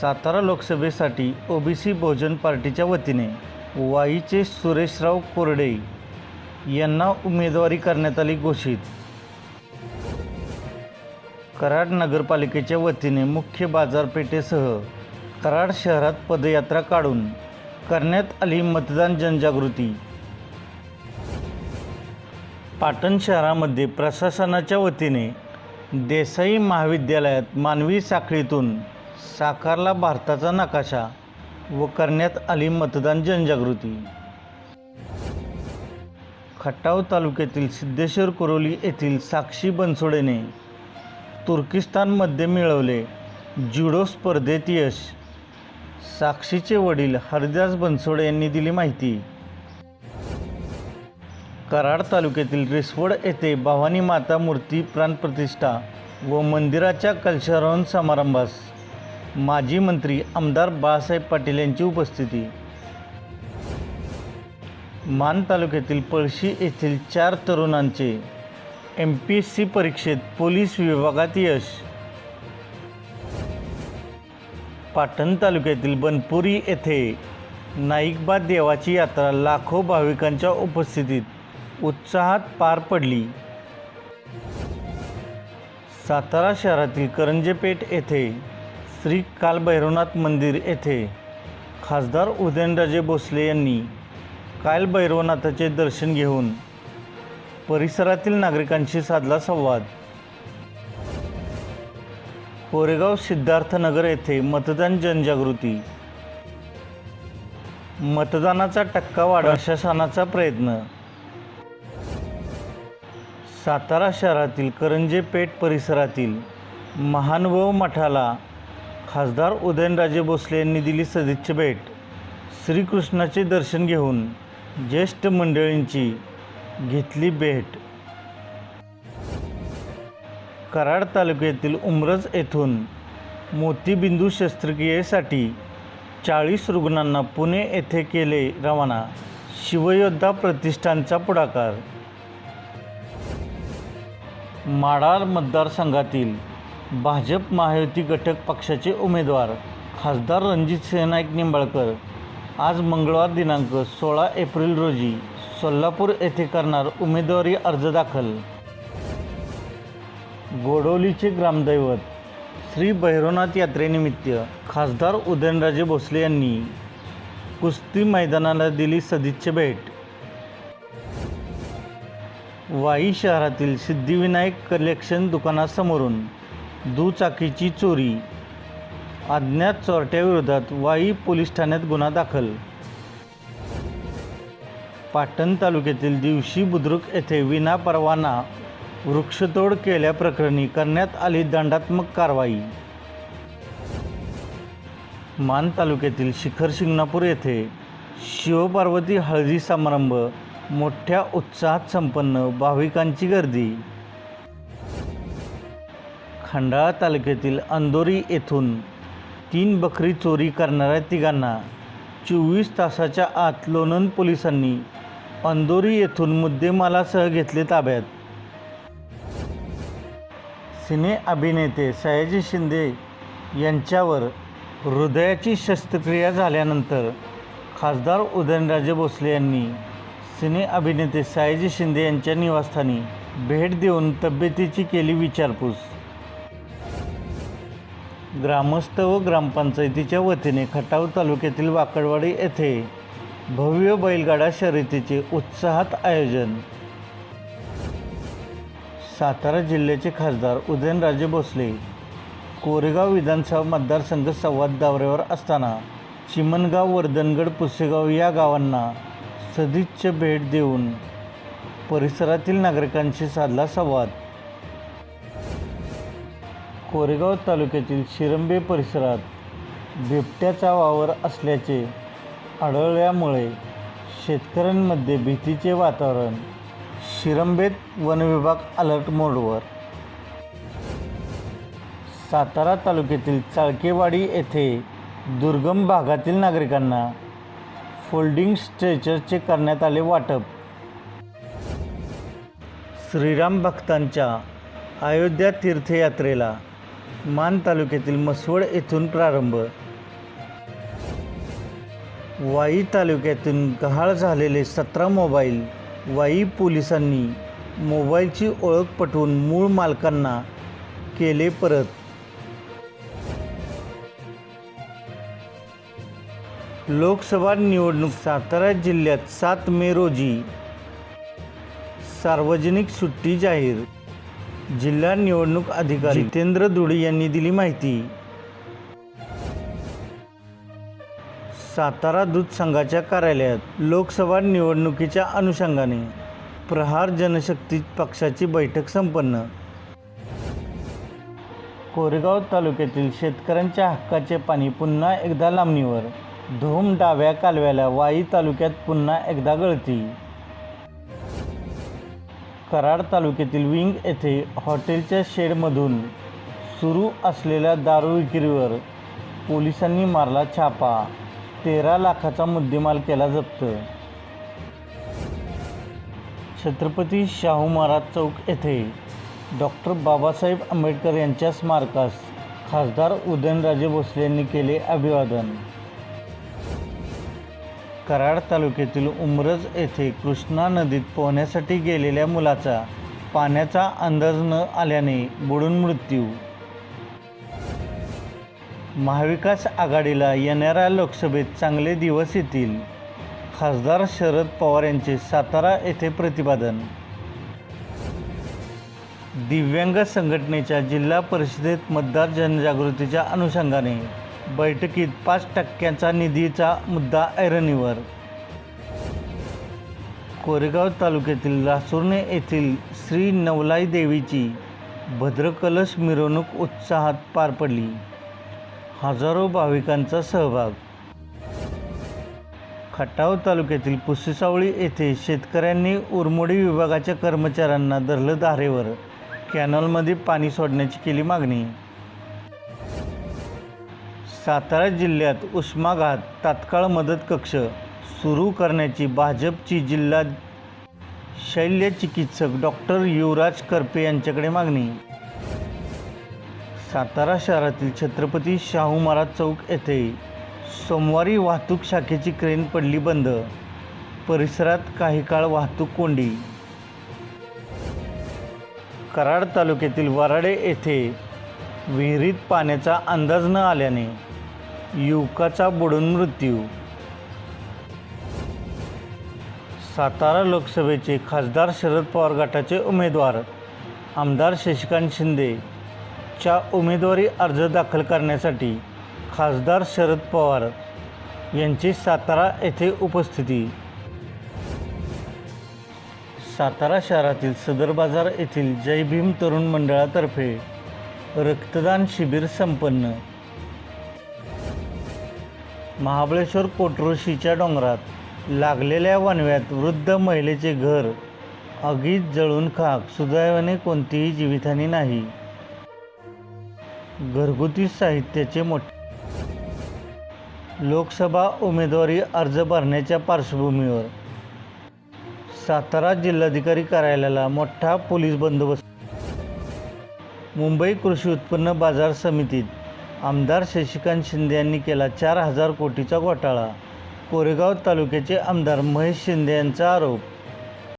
सातारा लोकसभेसाठी ओबीसी बहुजन पार्टीच्या वतीने वाईचे सुरेशराव कोरडे यांना उमेदवारी करण्यात आली घोषित. कराड नगरपालिकेच्या वतीने मुख्य बाजारपेठेसह कराड शहरात पदयात्रा काढून करण्यात आली मतदान जनजागृती. पाटण शहरामध्ये प्रशासनाच्या वतीने देसाई महाविद्यालयात मानवी साखळीतून साकारला भारताचा नकाशा व करण्यात आली मतदान जनजागृती. खटाव तालुक्यातील सिद्धेश्वर कुरोली येथील साक्षी बनसोडेने तुर्किस्तानमध्ये मिळवले ज्युडो स्पर्धेत यश. साक्षीचे वडील हरिदास बनसोडे यांनी दिली माहिती. कराड तालुक्यातील रिसवड येथे भवानी माता मूर्ती प्राणप्रतिष्ठा व मंदिराच्या कलशारोहण समारंभास माजी मंत्री आमदार बाळासाहेब पाटील यांची उपस्थिती. मान तालुक्यातील पळशी येथील चार तरुणांचे एम पी एस सी परीक्षेत पोलीस विभागात यश. पाटण तालुक्यातील बनपुरी येथे नाईकबा देवाची यात्रा लाखो भाविकांच्या उपस्थितीत उत्साहात पार पडली. सातारा शहरातील करंजेपेठ येथे श्री कालभैरवनाथ मंदिर येथे खासदार उदयनराजे भोसले यांनी कालभैरवनाथाचे दर्शन घेऊन परिसरातील नागरिकांशी साधला संवाद. कोरेगाव सिद्धार्थनगर येथे मतदान जनजागृती. मतदानाचा टक्का वाढ प्रशासनाचा प्रयत्न. सातारा शहरातील करंजे पेठ परिसरातील महानुभाव मठाला खासदार उदयनराजे भोसले यांनी दिली सदिच्छ भेट. श्रीकृष्णाचे दर्शन घेऊन ज्येष्ठ मंडळींची घेतली भेट. कराड तालुक्यातील उमरज येथून मोतीबिंदू शस्त्रक्रियेसाठी चाळीस रुग्णांना पुणे येथे केले रवाना. शिवयोद्धा प्रतिष्ठानचा पुढाकार माढार मतदारसंघातील भाजप महायुती घटक पक्षाचे उमेदवार खासदार रणजित सेनाईक निंबाळकर आज मंगळवार दिनांक सोळा एप्रिल रोजी सोलापूर येथे करणार उमेदवारी अर्ज दाखल. गोडवलीचे ग्रामदैवत श्री भैरवनाथ यात्रेनिमित्त खासदार उदयनराजे भोसले यांनी कुस्ती मैदानाला दिली सदिच्छा भेट. वाई शहरातील सिद्धिविनायक कलेक्शन दुकानासमोरून दुचाकीची चोरी अज्ञात चोरट्याविरोधात वाई पोलीस ठाण्यात गुन्हा दाखल. पाटण तालुक्यातील दिवशी बुद्रुक येथे विनापरवाना वृक्षतोड केल्याप्रकरणी करण्यात आली दंडात्मक कारवाई. मान तालुक्यातील शिखर शिंगणापूर येथे शिवपार्वती हळदी समारंभ मोठ्या उत्साहात संपन्न भाविकांची गर्दी. खंडाळा तालुक्यातील अंदोरी येथून तीन बकरी चोरी करणाऱ्या तिघांना चोवीस तासाच्या आत लोणंद पोलिसांनी अंदोरी येथून मुद्देमालासह घेतले ताब्यात. सिने अभिनेते सयाजी शिंदे यांच्यावर हृदयाची शस्त्रक्रिया झाल्यानंतर खासदार उदयनराजे भोसले यांनी सिने अभिनेते सायजी शिंदे यांच्या निवासस्थानी भेट देऊन तब्येतीची केली विचारपूस. ग्रामस्थ व ग्रामपंचायतीच्या वतीने खटाव तालुक्यातील वाकडवाडी येथे भव्य बैलगाडा शर्यतीचे उत्साहात आयोजन. सातारा जिल्ह्याचे खासदार उदयनराजे भोसले कोरेगाव विधानसभा मतदारसंघ संवाद दौऱ्यावर असताना चिमणगाव वर्धनगड पुसेगाव या गावांना सदिच्छ भेट देऊन परिसरातील नागरिकांशी साधला संवाद. कोरेगाव तालुक्यातील शिरंबे परिसरात बिबट्याचा वावर असल्याचे आढळल्यामुळे शेतकऱ्यांमध्ये भीतीचे वातावरण. शिरंबेत वनविभाग अलर्ट मोडवर. सातारा तालुक्यातील चाळकेवाडी येथे दुर्गम भागातील नागरिकांना फोल्डिंग स्ट्रेचरचे करण्यात आले वाटप. श्रीराम भक्तांच्या अयोध्या तीर्थयात्रेला मान तालुक्यातील मसवड येथून प्रारंभ. वाई तालुक्यातून गहाळ झालेले सतरा मोबाईल वाई पोलिसांनी मोबाईलची ओळख पटवून मूळ मालकांना केले परत. लोकसभा निवडणूक सातारा जिल्ह्यात सात मे रोजी सार्वजनिक सुट्टी जाहीर. जिल्हा निवडणूक अधिकारी जितेंद्र धुडे यांनी दिली माहिती. सातारा दूध संघाच्या कार्यालयात लोकसभा निवडणुकीच्या अनुषंगाने प्रहार जनशक्ती पक्षाची बैठक संपन्न. कोरेगाव तालुक्यातील शेतकऱ्यांच्या हक्काचे पाणी पुन्हा एकदा लांबणीवर. धोम डाव्या कालव्याला वाई तालुक्यात पुन्हा एकदा गळती. कराड तालुक्यातील विंग येथे हॉटेलच्या शेडमधून सुरू असलेल्या दारू विक्रीवर पोलिसांनी मारला छापा. तेरा लाखाचा मुद्देमाल केला जप्त. छत्रपती शाहू महाराज चौक येथे डॉक्टर बाबासाहेब आंबेडकर यांच्या स्मारकास खासदार उदयनराजे भोसले यांनी केले अभिवादन. कराड तालुक्यातील उमरज येथे कृष्णा नदीत पोहण्यासाठी गेलेल्या मुलाचा पाण्याचा अंदाज न आल्याने बुडून मृत्यू. महाविकास आघाडीला येणाऱ्या लोकसभेत चांगले दिवस येतील. खासदार शरद पवार यांचे सातारा येथे प्रतिपादन. दिव्यांग संघटनेच्या जिल्हा परिषदेत मतदार जनजागृतीच्या अनुषंगाने बैठकीत पाच टक्क्यांचा निधीचा मुद्दा ऐरणीवर. कोरेगाव तालुक्यातील लासुर्णे येथील श्री नवलाई देवीची भद्रकलश मिरवणूक उत्साहात पार पडली. हजारो भाविकांचा सहभाग. खटाव तालुक्यातील पुसेसावळी येथे शेतकऱ्यांनी उरमोडी विभागाच्या कर्मचाऱ्यांना धरलं धारेवर. कॅनॉलमध्ये पाणी सोडण्याची केली मागणी. सातारा जिल्ह्यात उष्माघात तात्काळ मदत कक्ष सुरू करण्याची भाजपची जिल्हा शल्य चिकित्सक डॉक्टर युवराज करपे यांच्याकडे मागणी. सातारा शहरातील छत्रपती शाहू महाराज चौक येथे सोमवारी वाहतूक शाखेची क्रेन पडली बंद. परिसरात काही काळ वाहतूक कोंडी. कराड तालुक्यातील वराडे येथे विहिरीत पाण्याचा अंदाज न आल्याने युवकाचा बुडून मृत्यू. सातारा लोकसभेचे खासदार शरद पवार गटाचे उमेदवार आमदार शशिकांत शिंदे च्या उमेदवारी अर्ज दाखल करण्यासाठी खासदार शरद पवार यांची सातारा येथे उपस्थिती. सातारा शहरातील सदर बाजार येथील जय भीम तरुण मंडळातर्फे रक्तदान शिबिर संपन्न. महाबळेश्वर कोटरोशीच्या डोंगरात लागलेल्या वणव्यात वृद्ध महिलेचे घर आगीत जळून खाक सुदैवाने कोणतीही जीवितहानी नाही. घरगुती साहित्याचे मोठे लोकसभा उमेदवारी अर्ज भरण्याच्या पार्श्वभूमीवर सातारा जिल्हाधिकारी कार्यालयाला मोठा पोलीस बंदोबस्त. मुंबई कृषी उत्पन्न बाजार समितीत आमदार शशिकांत शिंदे यांनी केला चार हजार कोटीचा घोटाळा. कोरेगाव तालुक्याचे आमदार महेश शिंदे यांचा आरोप